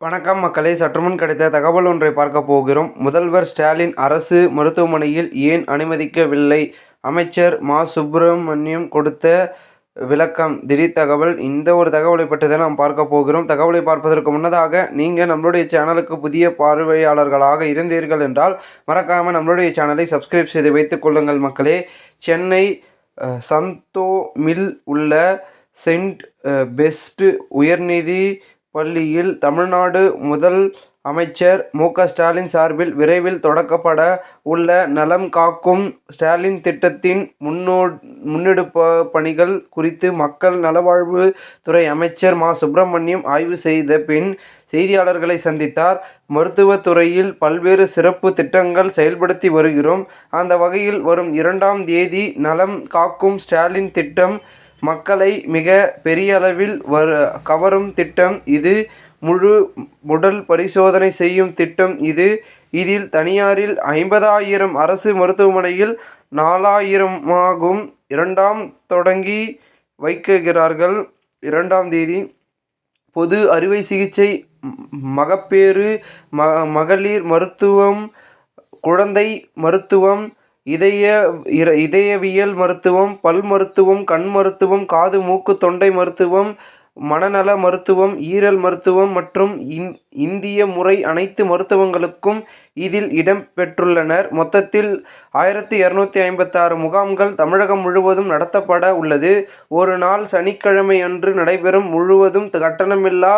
வணக்கம் மக்களை. சற்றுமுன் கிடைத்த தகவல் ஒன்றை பார்க்க போகிறோம். முதல்வர் ஸ்டாலின் அரசு மருத்துவமனையில் ஏன் அனுமதிக்கவில்லை? அமைச்சர் மா. சுப்பிரமணியம் கொடுத்த விளக்கம் திடீர் தகவல். இந்த ஒரு தகவலை பற்றி தான் நாம் பார்க்க போகிறோம். தகவலை பார்ப்பதற்கு முன்னதாக நீங்கள் நம்மளுடைய சேனலுக்கு புதிய பார்வையாளர்களாக இருந்தீர்கள் என்றால் மறக்காமல் நம்மளுடைய சேனலை சப்ஸ்கிரைப் செய்து வைத்துக் கொள்ளுங்கள் மக்களே. சென்னை சந்தோ மில் உள்ள சென்ட் பெஸ்ட் உயர்நீதி பள்ளியில் தமிழ்நாடு முதல் அமைச்சர் மு க ஸ்டாலின் சார்பில் விரைவில் தொடக்கப்பட உள்ள நலம் காக்கும் ஸ்டாலின் திட்டத்தின் முன்னோ முன்னெடுப்பு பணிகள் குறித்து மக்கள் நலவாழ்வு துறை அமைச்சர் மா. சுப்பிரமணியம் ஆய்வு செய்த பின் செய்தியாளர்களை சந்தித்தார். மருத்துவத்துறையில் பல்வேறு சிறப்பு திட்டங்கள் செயல்படுத்தி வருகிறோம். அந்த வகையில் வரும் இரண்டாம் தேதி நலம் காக்கும் ஸ்டாலின் திட்டம் மக்களை மிக பெரியளவில் வரு கவரும் திட்டம் இது. முழு உடல் பரிசோதனை செய்யும் திட்டம் இது. இதில் தனியாரில் ஐம்பதாயிரம் அரசு மருத்துவமனையில் நாலாயிரமாகும் இரண்டாம் தொடங்கி வைக்கிறார்கள். இரண்டாம் தேதி பொது அறுவை சிகிச்சை மகப்பேறு ம மகளிர் மருத்துவம் குழந்தை மருத்துவம் இதய இதயவியல் மருத்துவம் பல் மருத்துவம் கண் மருத்துவம் காது மூக்கு தொண்டை மருத்துவம் மனநல மருத்துவம் ஈரல் மருத்துவம் மற்றும் இந் இந்திய முறை அனைத்து மருத்துவங்களுக்கும் இதில் இடம் பெற்றுள்ளனர். மொத்தத்தில் ஆயிரத்தி இரநூத்தி ஐம்பத்தாறு முகாம்கள் தமிழகம் முழுவதும் நடத்தப்பட உள்ளது. ஒரு நாள் சனிக்கிழமை அன்று நடைபெறும் முழுவதும் கட்டணமில்லா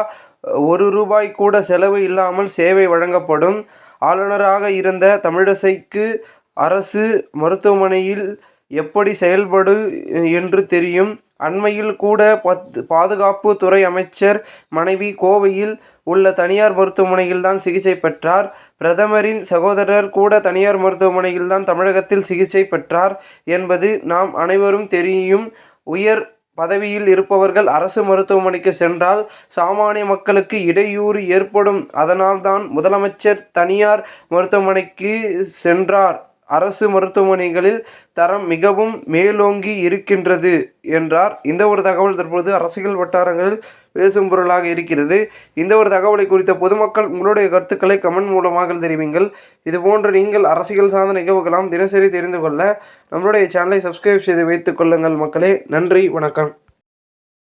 ஒரு ரூபாய் கூட செலவு இல்லாமல் சேவை வழங்கப்படும். ஆளுநராக இருந்த தமிழிசைக்கு அரசு மருத்துவமனையில் எப்படி செயல்படு என்று தெரியும். அண்மையில் கூட பத் பாதுகாப்பு துறை அமைச்சர் மனைவி கோவையில் உள்ள தனியார் மருத்துவமனையில் தான் சிகிச்சை பெற்றார். பிரதமரின் சகோதரர் கூட தனியார் மருத்துவமனையில் தான் தமிழகத்தில் சிகிச்சை பெற்றார் என்பது நாம் அனைவரும் தெரியும். உயர் பதவியில் இருப்பவர்கள் அரசு மருத்துவமனைக்கு சென்றால் சாமானிய மக்களுக்கு இடையூறு ஏற்படும். அதனால்தான் முதலமைச்சர் தனியார் மருத்துவமனைக்கு சென்றார். அரசு மருத்துவமனைகளில் தரம் மிகவும் மேலோங்கி இருக்கின்றது என்றார். இந்த ஒரு தகவல் தற்பொழுது அரசியல் வட்டாரங்களில் பேசும் பொருளாக இருக்கிறது. இந்த ஒரு தகவலை குறித்த பொதுமக்கள் உங்களுடைய கருத்துக்களை கமெண்ட் மூலமாக தெரிவிங்கள். இதுபோன்று நீங்கள் அரசியல் சார்ந்த நிகழ்வுகளாம் தினசரி தெரிந்து கொள்ள நம்மளுடைய சேனலை சப்ஸ்கிரைப் செய்து வைத்துக் கொள்ளுங்கள் மக்களே. நன்றி வணக்கம்.